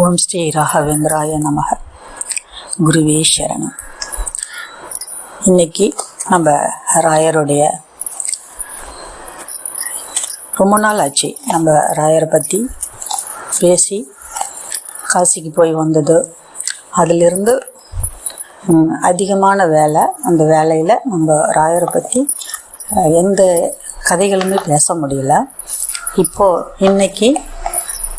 ஓம் ஸ்ரீ ராகவேந்திராய நமக. குருவே சரணம். இன்னைக்கு நம்ம ராயருடைய ரொம்ப நாள் ஆச்சு நம்ம ராயரை பற்றி பேசி காசிக்கு போய் வந்தது. அதிலிருந்து அதிகமான வேலை அந்த வேலையில் நம்ம ராயரை பற்றி எந்த கதைகளுமே பேச முடியல. இப்போது இன்னைக்கு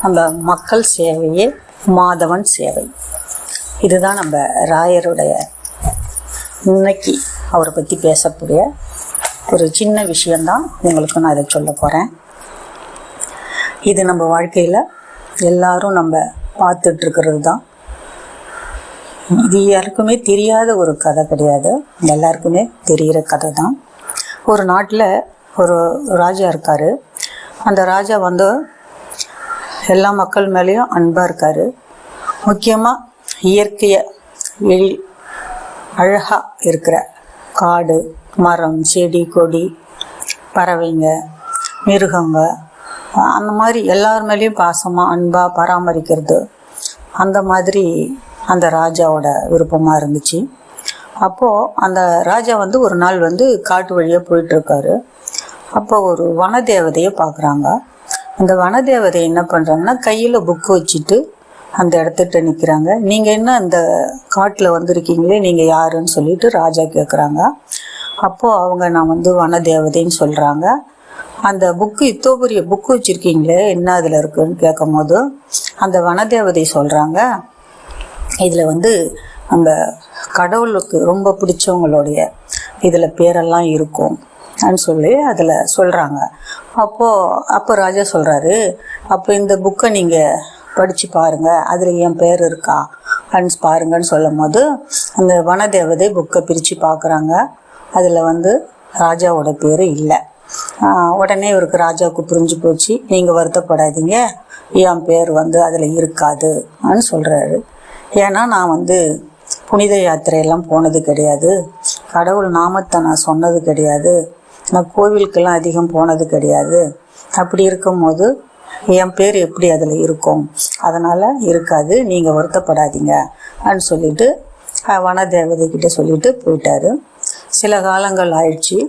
நம்ம மக்கள் சேவையே மாதவன் சேவை. இதுதான் நம்ம ராயருடைய இன்னைக்கு அவரை பற்றி பேசக்கூடிய ஒரு சின்ன விஷயந்தான் உங்களுக்கு நான் இதை சொல்ல போகிறேன் இது நம்ம வாழ்க்கையில் எல்லாரும் நம்ம பார்த்துட்ருக்கிறது தான் இது யாருக்குமே தெரியாத ஒரு கதை கிடையாது. எல்லாருக்குமே தெரிகிற கதை தான் ஒரு நாட்டில் ஒரு ராஜா இருக்கார். அந்த ராஜா வந்து எல்லா மக்கள் மேலேயும் அன்பாக இருக்கார். முக்கியமாக இயற்கையை எழில் அழகாக இருக்கிற காடு மரம் செடி கொடி பறவைங்க மிருகங்க அந்த மாதிரி எல்லார் மேலேயும் பாசமாக அன்பாக பராமரிக்கிறது அந்த மாதிரி அந்த ராஜாவோட விருப்பமாக இருந்துச்சு. அப்போது அந்த ராஜா வந்து ஒரு நாள் வந்து காட்டு வழியாக போயிட்டுருக்காரு அப்போ ஒரு வனதேவதையை பார்க்குறாங்க அந்த வனதேவதை என்ன பண்ணுறாங்கன்னா கையில் புக்கு வச்சுட்டு அந்த இடத்துட்ட நிற்கிறாங்க நீங்கள் என்ன அந்த காட்டில் வந்திருக்கீங்களே நீங்கள் யாருன்னு சொல்லிட்டு ராஜா கேட்குறாங்க அப்போது அவங்க நான் வந்து வனதேவதைன்னு சொல்கிறாங்க அந்த புக்கு இத்தோ பெரிய புக்கு வச்சுருக்கீங்களே என்ன அதில் இருக்குன்னு கேட்கும் போது அந்த வனதேவதை சொல்கிறாங்க இதில் வந்து நம்ம கடவுளுக்கு ரொம்ப பிடிச்சவங்களுடைய இதில் பேரெல்லாம் இருக்கும் ன்னு சொல்லி அதில் சொல்கிறாங்க அப்போது அப்போ ராஜா சொல்கிறாரு அப்போ இந்த புக்கை நீங்கள் படித்து பாருங்கள் அதில் என் பேர் இருக்கா? அப்படின்னு பாருங்கன்னு சொல்லும் போது அந்த வனதேவதை புக்கை பிரித்து பார்க்குறாங்க அதில் வந்து ராஜாவோட பேர் இல்லை. உடனே இவருக்கு ராஜாவுக்கு புரிஞ்சு போச்சு. நீங்கள் வருத்தப்படாதீங்க. என் பேர் வந்து அதில் இருக்காது. அப்படின்னு சொல்கிறாரு ஏன்னா நான் வந்து புனித யாத்திரையெல்லாம் போனது கிடையாது. கடவுள் நாமத்தை நான் சொன்னது கிடையாது. நான் கோவிலுக்கெல்லாம் அதிகம் போனது கிடையாது. அப்படி இருக்கும்போது என் பேர் எப்படி அதில் இருக்கும்? அதனால் இருக்காது. நீங்கள் வருத்தப்படாதீங்க. அப்படின்னு சொல்லிட்டு வன வனதேவதை சொல்லிட்டு போயிட்டாரு. சில காலங்கள் ஆயிடுச்சு.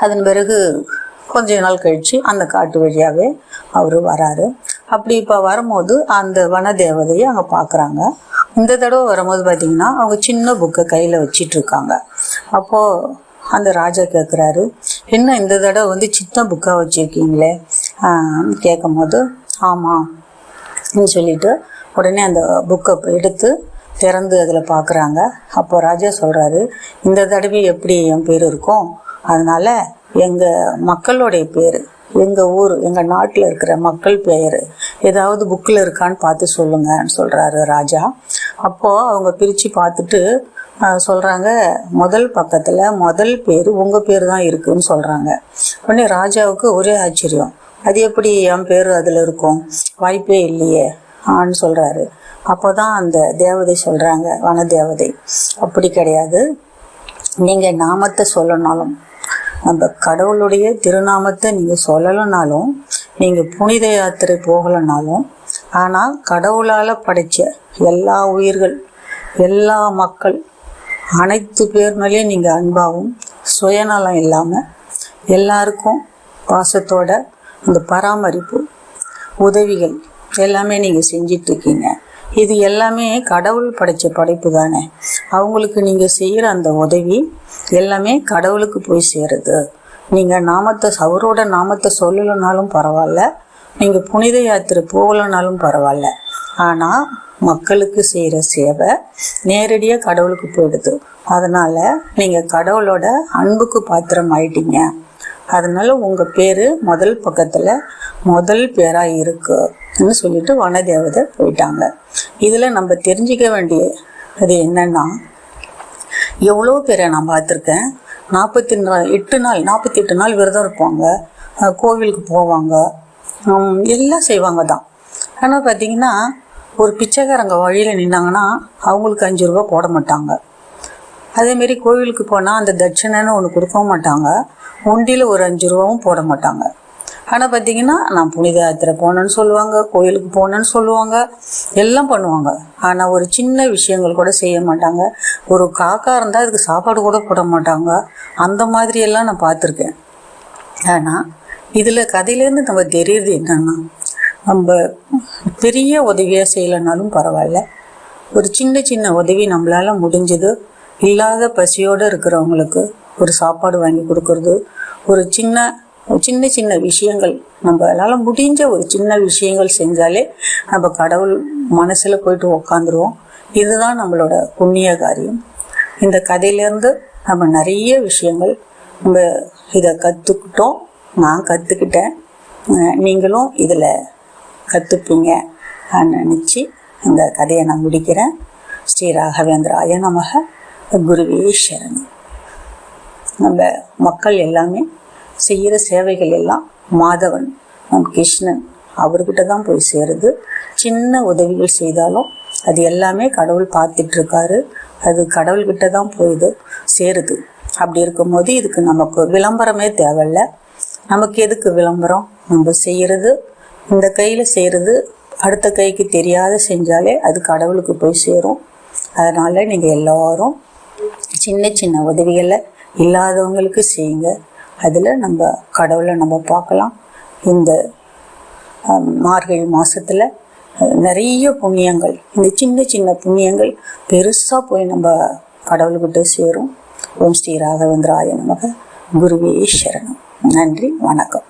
அதன் பிறகு கொஞ்ச நாள் கழித்து அந்த காட்டு வழியாகவே அவர் வராரு. அப்படி இப்போ வரும்போது அந்த வன தேவதையை அங்கே பார்க்குறாங்க இந்த தடவை வரும்போது பார்த்தீங்கன்னா அவங்க சின்ன புக்கை கையில் வச்சிட்டு இருக்காங்க அப்போது அந்த ராஜா கேட்குறாரு என்ன இந்த தடவை வந்து சின்ன புக்காக வச்சுருக்கீங்களே? கேட்கும் போது ஆமாம் சொல்லிட்டு உடனே அந்த புக்கை எடுத்து திறந்து அதில் பார்க்குறாங்க அப்போ ராஜா சொல்கிறாரு இந்த தடவை எப்படி என் பேர் இருக்கும்? அதனால் எங்கள் மக்களுடைய பேர் எங்கள் ஊர் எங்கள் நாட்டில் இருக்கிற மக்கள் பெயர். ஏதாவது புக்கில் இருக்கான்னு பார்த்து சொல்லுங்கன்னு சொல்கிறாரு ராஜா. அப்போது அவங்க பிரித்து பார்த்துட்டு சொல்கிறாங்க முதல் பக்கத்தில் முதல் பேர் உங்கள் பேர் தான் இருக்குன்னு சொல்கிறாங்க உடனே ராஜாவுக்கு ஒரே ஆச்சரியம். அது எப்படி என் பேர் அதில் இருக்கும்? வாய்ப்பே இல்லையே ஆன்னு சொல்கிறாரு அப்போ தான் அந்த தேவதை சொல்கிறாங்க வன தேவதை அப்படி கிடையாது. நீங்கள் நாமத்தை சொல்லணாலும் நம்ம கடவுளுடைய திருநாமத்தை நீங்கள் சொல்லலைனாலும் நீங்கள் புனித யாத்திரை போகலைனாலும் ஆனால் கடவுளால் படைச்ச எல்லா உயிர்கள் எல்லா மக்கள் அனைத்து பேர் மேலேயும் நீங்கள் அன்பாகவும் சுயநலம் இல்லாமல் எல்லாருக்கும் பாசத்தோட அந்த பராமரிப்பு உதவிகள் எல்லாமே நீங்கள் செஞ்சிட்ருக்கீங்க இது எல்லாமே கடவுள் படைச்ச படைப்பு தானே. அவங்களுக்கு நீங்கள் செய்கிற அந்த உதவி எல்லாமே கடவுளுக்கு போய் சேருது. நீங்கள் நாமத்தை அவரோட நாமத்தை சொல்லலைனாலும் பரவாயில்ல. நீங்கள் புனித யாத்திரை போகலைனாலும் பரவாயில்ல. ஆனால் மக்களுக்கு செய்கிற சேவை நேரடியாக கடவுளுக்கு போயிடுது. அதனால் நீங்கள் கடவுளோட அன்புக்கு பாத்திரம் ஆயிட்டீங்க. அதனால உங்கள் பேர் முதல் பக்கத்தில் முதல் பேராக இருக்கு. சொல்லிட்டு வனதேவதை போயிட்டாங்க. இதில் நம்ம தெரிஞ்சிக்க வேண்டிய அது என்னன்னா எவ்வளோ பேரை நான் பார்த்துருக்கேன். நாற்பத்தி எட்டு நாள் நாற்பத்தி எட்டு நாள் விரதம் இருப்பாங்க. கோவிலுக்கு போவாங்க. எல்லாம் செய்வாங்க தான். ஆனால் பார்த்தீங்கன்னா ஒரு பிச்சைக்காரங்க வழியில் நின்னாங்கன்னா அவங்களுக்கு அஞ்சு ரூபா போட மாட்டாங்க. அதேமாரி கோவிலுக்கு போனால் அந்த தட்சணைன்னு ஒன்று கொடுக்கவும் மாட்டாங்க. உண்டியில் ஒரு அஞ்சு ரூபாவும் போட மாட்டாங்க. ஆனால் பார்த்தீங்கன்னா நான் புனித யாத்திரை போனேன்னு சொல்லுவாங்க கோயிலுக்கு போனேன்னு சொல்லுவாங்க எல்லாம் பண்ணுவாங்க. ஆனால் ஒரு சின்ன விஷயங்கள் கூட செய்ய மாட்டாங்க. ஒரு காக்கா இருந்தால் அதுக்கு சாப்பாடு கூட போட மாட்டாங்க. அந்த மாதிரியெல்லாம் நான் பார்த்துருக்கேன். ஆனால் இதில் கதையிலேருந்து நம்ம தெரியுது என்னன்னா நம்ம பெரிய உதவியாக செய்யலைனாலும் பரவாயில்ல. ஒரு சின்ன சின்ன உதவி நம்மளால் முடிஞ்சது. இல்லாத பசியோடு இருக்கிறவங்களுக்கு ஒரு சாப்பாடு வாங்கி கொடுக்கறது. ஒரு சின்ன சின்ன சின்ன விஷயங்கள். நம்மளால முடிஞ்ச ஒரு சின்ன விஷயங்கள் செஞ்சாலே நம்ம கடவுள் மனசில் போயிட்டு உக்காந்துருவோம். இதுதான் நம்மளோட புண்ணிய காரியம். இந்த கதையிலேருந்து நம்ம நிறைய விஷயங்கள் நம்ம இதை கற்றுக்கிட்டோம் நான் கற்றுக்கிட்டேன் நீங்களும் இதில் கற்றுப்பீங்க நினச்சி இந்த கதையை நான் முடிக்கிறேன். ஸ்ரீ ராகவேந்திராய நமக. குருவே சரணம். நம்ம மக்கள் எல்லாமே செய்கிற சேவைகள் எல்லாம் மாதவன் நம் கிருஷ்ணன் அவர்கிட்ட தான் போய் சேருது. சின்ன உதவிகள் செய்தாலும் அது எல்லாமே கடவுள் பார்த்துட்டு இருக்காரு அது கடவுள்கிட்ட தான் போயிது சேருது. அப்படி இருக்கும்போது இதுக்கு நமக்கு விளம்பரமே தேவையில்ல. நமக்கு எதுக்கு விளம்பரம்? நம்ம செய்கிறது இந்த கையில் செய்கிறது அடுத்த கைக்கு தெரியாத செஞ்சாலே அது கடவுளுக்கு போய் சேரும். அதனால் நீங்கள் எல்லோரும் சின்ன சின்ன உதவிகளை இல்லாதவங்களுக்கு செய்யுங்க. அதில் நம்ம கடவுளை நம்ம பார்க்கலாம். இந்த மார்கழி மாதத்தில் நிறைய புண்ணியங்கள் இந்த சின்ன சின்ன புண்ணியங்கள் பெருசாக போய் நம்ம கடவுள்கிட்ட சேரும். ஓம் ஸ்ரீ ராகவேந்திராய நமக. குருவே சரணம். நன்றி வணக்கம்.